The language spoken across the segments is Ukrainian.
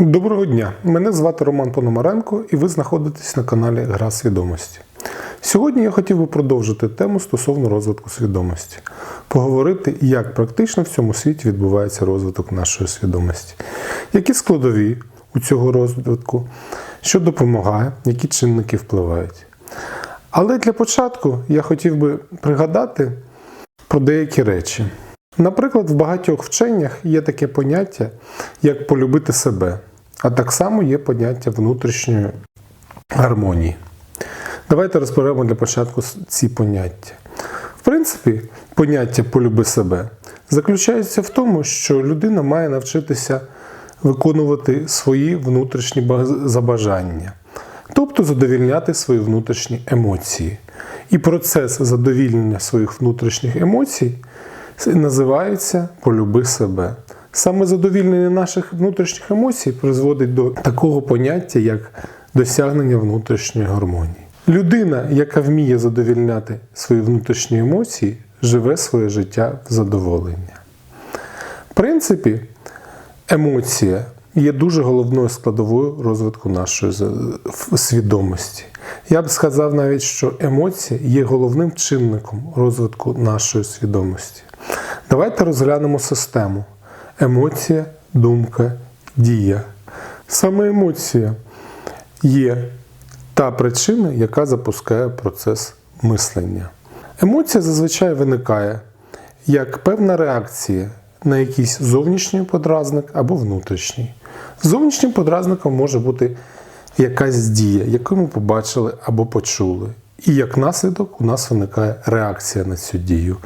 Доброго дня! Мене звати Роман Пономаренко і ви знаходитесь на каналі Гра свідомості. Сьогодні я хотів би продовжити тему стосовно розвитку свідомості, поговорити, як практично в цьому світі відбувається розвиток нашої свідомості, які складові у цього розвитку, що допомагає, які чинники впливають. Але для початку я хотів би пригадати про деякі речі. Наприклад, в багатьох вченнях є таке поняття, як полюбити себе, а так само є поняття внутрішньої гармонії. Давайте розберемо для початку ці поняття. В принципі, поняття полюби себе заключається в тому, що людина має навчитися виконувати свої внутрішні забажання, тобто задовільняти свої внутрішні емоції. І процес задовільнення своїх внутрішніх емоцій називається полюби себе. Саме задовільнення наших внутрішніх емоцій призводить до такого поняття, як досягнення внутрішньої гармонії. Людина, яка вміє задовільняти свої внутрішні емоції, живе своє життя в задоволення. В принципі, емоція є дуже головною складовою розвитку нашої свідомості. Я б сказав навіть, що емоція є головним чинником розвитку нашої свідомості. Давайте розглянемо систему: емоція, думка, дія. Саме емоція є та причина, яка запускає процес мислення. Емоція зазвичай виникає як певна реакція на якийсь зовнішній подразник або внутрішній. Зовнішнім подразником може бути якась дія, яку ми побачили або почули. І як наслідок у нас виникає реакція на цю дію.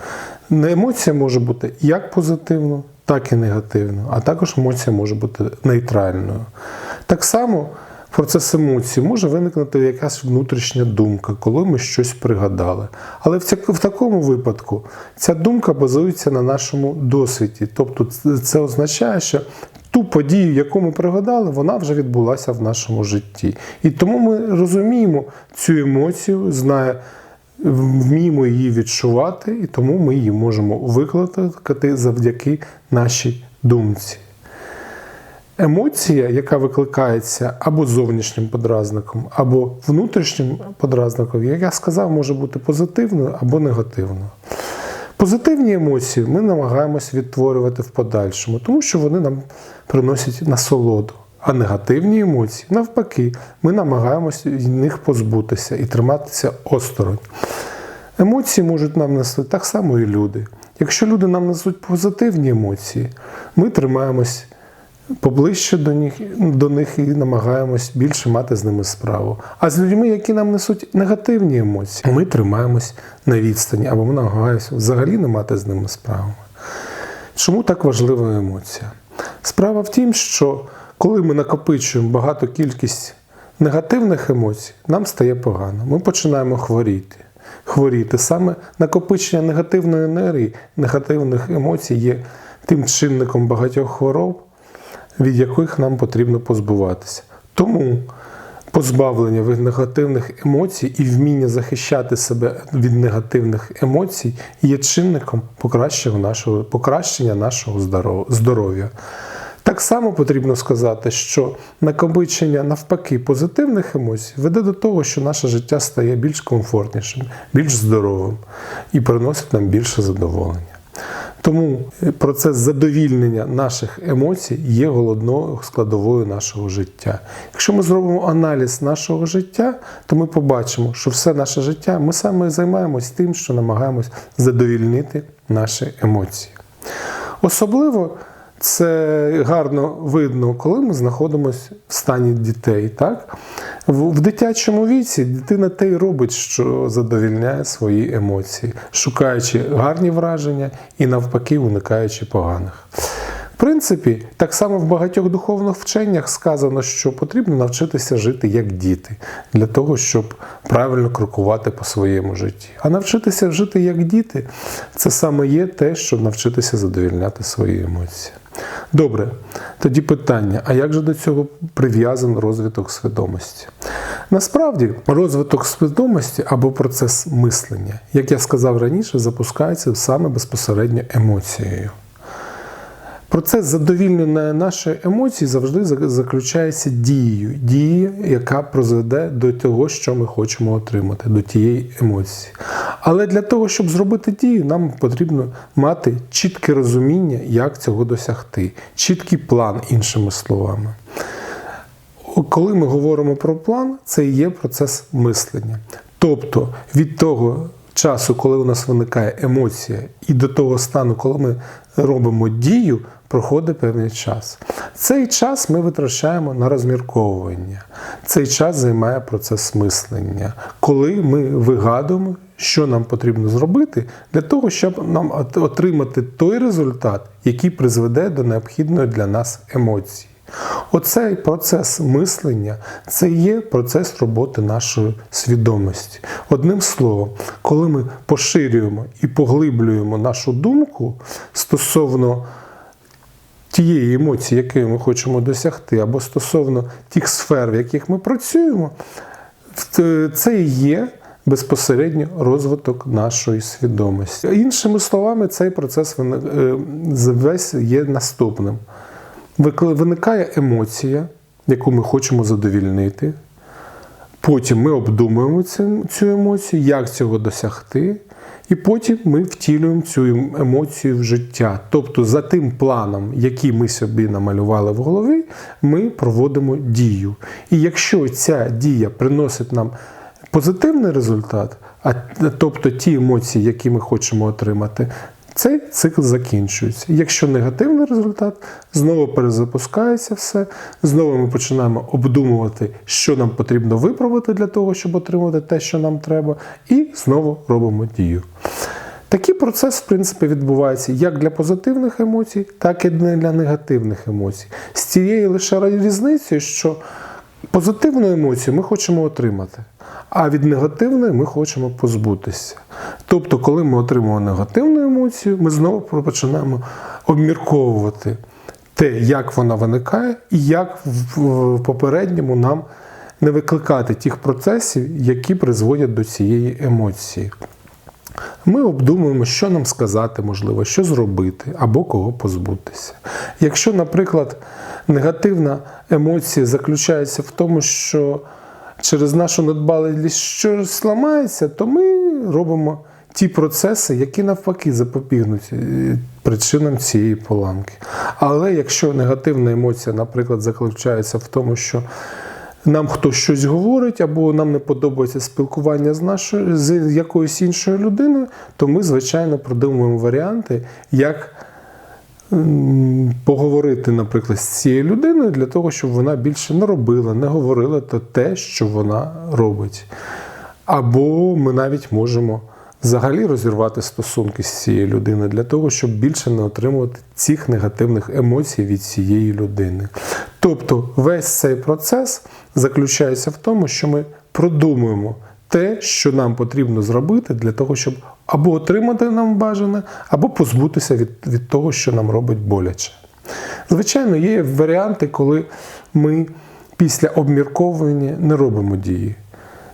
Емоція може бути як позитивною, так і негативною, а також емоція може бути нейтральною. Так само процес емоцій може виникнути якась внутрішня думка, коли ми щось пригадали. Але в, такому випадку ця думка базується на нашому досвіді. Тобто це означає, що ту подію, яку ми пригадали, вона вже відбулася в нашому житті. І тому ми розуміємо цю емоцію, знає, вміємо її відчувати, і тому ми її можемо викликати завдяки нашій думці. Емоція, яка викликається або зовнішнім подразником, або внутрішнім подразником, як я сказав, може бути позитивною або негативною. Позитивні емоції ми намагаємося відтворювати в подальшому, тому що вони нам приносять насолоду. А негативні емоції, навпаки, ми намагаємося від них позбутися і триматися осторонь. Емоції можуть нам нести так само і люди. Якщо люди нам несуть позитивні емоції, ми тримаємось поближче до них, до них і намагаємось більше мати з ними справу. А з людьми, які нам несуть негативні емоції, ми тримаємось на відстані або ми намагаємося взагалі не мати з ними справи. Чому так важлива емоція? Справа в тім, що коли ми накопичуємо багату кількість негативних емоцій, нам стає погано. Ми починаємо хворіти. Хворіти саме накопичення негативної енергії, негативних емоцій є тим чинником багатьох хвороб, від яких нам потрібно позбуватися. Тому позбавлення від негативних емоцій і вміння захищати себе від негативних емоцій є чинником покращення нашого здоров'я. Так само потрібно сказати, що накопичення навпаки позитивних емоцій веде до того, що наше життя стає більш комфортнішим, більш здоровим і приносить нам більше задоволення. Тому процес задовільнення наших емоцій є головною складовою нашого життя. Якщо ми зробимо аналіз нашого життя, то ми побачимо, що все наше життя ми саме займаємось тим, що намагаємось задовільнити наші емоції. Особливо це гарно видно, коли ми знаходимося в стані дітей. Так? В, дитячому віці дитина те й робить, що задовільняє свої емоції, шукаючи гарні враження і навпаки уникаючи поганих. В принципі, так само в багатьох духовних вченнях сказано, що потрібно навчитися жити як діти, для того, щоб правильно крокувати по своєму житті. А навчитися жити як діти це саме є те, щоб навчитися задовільняти свої емоції. Добре, тоді питання: а як же до цього прив'язаний розвиток свідомості? Насправді, розвиток свідомості або процес мислення, як я сказав раніше, запускається саме безпосередньо емоцією. Процес задовільнення нашої емоції завжди заключається дією, дією, яка призведе до того, що ми хочемо отримати, до тієї емоції. Але для того, щоб зробити дію, нам потрібно мати чітке розуміння, як цього досягти, чіткий план, іншими словами. Коли ми говоримо про план, це і є процес мислення. Тобто від того часу, коли у нас виникає емоція, і до того стану, коли ми робимо дію, проходить певний час. Цей час ми витрачаємо на розмірковування. Цей час займає процес мислення, коли ми вигадуємо, що нам потрібно зробити для того, щоб нам отримати той результат, який призведе до необхідної для нас емоції. Оцей процес мислення це є процес роботи нашої свідомості. Одним словом, коли ми поширюємо і поглиблюємо нашу думку стосовно тієї емоції, якої ми хочемо досягти, або стосовно тих сфер, в яких ми працюємо, це і є безпосередньо розвиток нашої свідомості. Іншими словами, цей процес е, весь є наступним. Виникає емоція, яку ми хочемо задовільнити. Потім ми обдумуємо цю, емоцію, як цього досягти, і потім ми втілюємо цю ем- емоцію в життя. Тобто, за тим планом, який ми собі намалювали в голові, ми проводимо дію. І якщо ця дія приносить нам позитивний результат, а тобто ті емоції, які ми хочемо отримати, цей цикл закінчується. Якщо негативний результат, знову перезапускається все, знову ми починаємо обдумувати, що нам потрібно виправити для того, щоб отримати те, що нам треба, і знову робимо дію. Такий процес, в принципі, відбувається як для позитивних емоцій, так і для негативних емоцій. З цією лише різницею, що позитивну емоцію ми хочемо отримати, а від негативної ми хочемо позбутися. Тобто, коли ми отримуємо негативну емоцію, ми знову починаємо обмірковувати те, як вона виникає, і як в попередньому нам не викликати тих процесів, які призводять до цієї емоції. Ми обдумуємо, що нам сказати, можливо, що зробити або кого позбутися. Якщо, наприклад, негативна емоція заключається в тому, що через нашу недбалість щось ламається, то ми робимо ті процеси, які навпаки запобігнуть е, причинам цієї поламки. Але якщо негативна емоція, наприклад, заключається в тому, що нам хтось щось говорить, або нам не подобається спілкування з нашою з якоюсь іншою людиною, то ми, звичайно, продумуємо варіанти, як поговорити, наприклад, з цією людиною для того, щоб вона більше не робила, не говорила то те, що вона робить. Або ми навіть можемо взагалі розірвати стосунки з цією людиною для того, щоб більше не отримувати цих негативних емоцій від цієї людини. Тобто весь цей процес заключається в тому, що ми продумуємо те, що нам потрібно зробити для того, щоб або отримати нам бажане, або позбутися від, від того, що нам робить боляче. Звичайно, є варіанти, коли ми після обмірковування не робимо дії.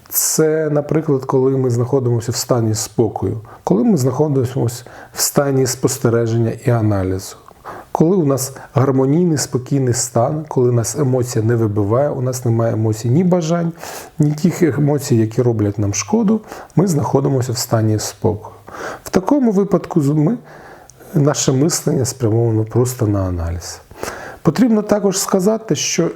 Це, наприклад, коли ми знаходимося в стані спокою, коли ми знаходимося в стані спостереження і аналізу. Коли у нас гармонійний, спокійний стан, коли нас емоція не вибиває, у нас немає емоцій ні бажань, ні тих емоцій, які роблять нам шкоду, ми знаходимося в стані спокою. В такому випадку ми, наше мислення спрямовано просто на аналіз. Потрібно також сказати, що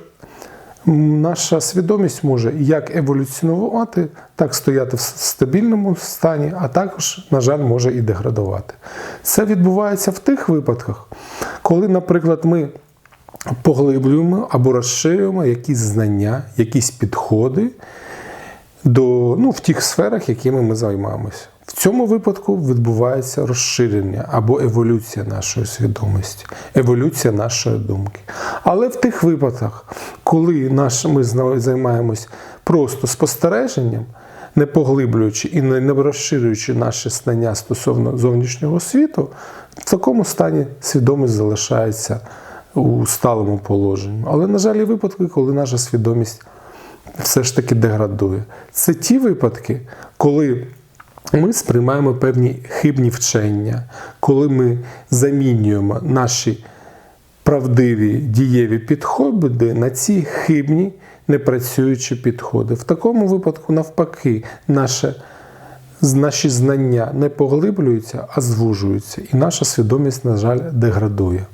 наша свідомість може як еволюціонувати, так стояти в стабільному стані, а також, на жаль, може і деградувати. Це відбувається в тих випадках, коли, наприклад, ми поглиблюємо або розширюємо якісь знання, якісь підходи до, ну, в тих сферах, якими ми займаємося. В цьому випадку відбувається розширення або еволюція нашої свідомості, еволюція нашої думки. Але в тих випадках, коли наш, ми займаємось просто спостереженням, не поглиблюючи і не розширюючи наші знання стосовно зовнішнього світу, в такому стані свідомість залишається у сталому положенні. Але, на жаль, є випадки, коли наша свідомість все ж таки деградує. Це ті випадки, коли ми сприймаємо певні хибні вчення, коли ми замінюємо наші правдиві дієві підходи на ці хибні непрацюючі підходи. В такому випадку, навпаки, наше, наші знання не поглиблюються, а звужуються, і наша свідомість, на жаль, деградує.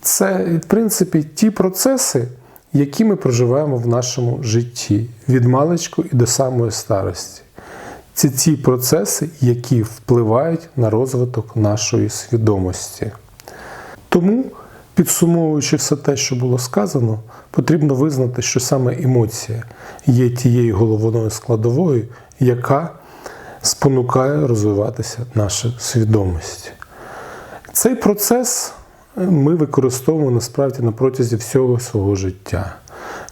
Це, в принципі, ті процеси, які ми проживаємо в нашому житті від маличку і до самої старості. Це ті процеси, які впливають на розвиток нашої свідомості. Тому, підсумовуючи все те, що було сказано, потрібно визнати, що саме емоція є тією головною складовою, яка спонукає розвиватися наша свідомість. Цей процес ми використовуємо насправді на протязі всього свого життя,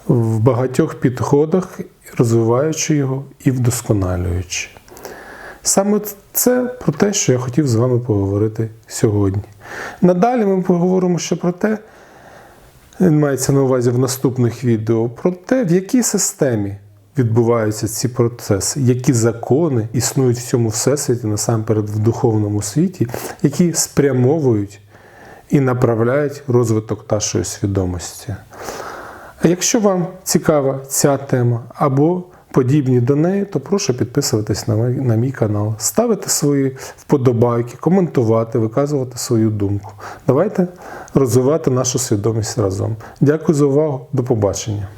в багатьох підходах, розвиваючи його і вдосконалюючи. Саме це про те, що я хотів з вами поговорити сьогодні. Надалі ми поговоримо ще про те, мається на увазі в наступних відео, про те, в якій системі відбуваються ці процеси, які закони існують в цьому всесвіті, насамперед в духовному світі, які спрямовують і направляють розвиток нашої свідомості. А якщо вам цікава ця тема або подібні до неї, то прошу підписуватись на мій, на мій канал, ставити свої вподобайки, коментувати, виказувати свою думку. Давайте розвивати нашу свідомість разом. Дякую за увагу. До побачення.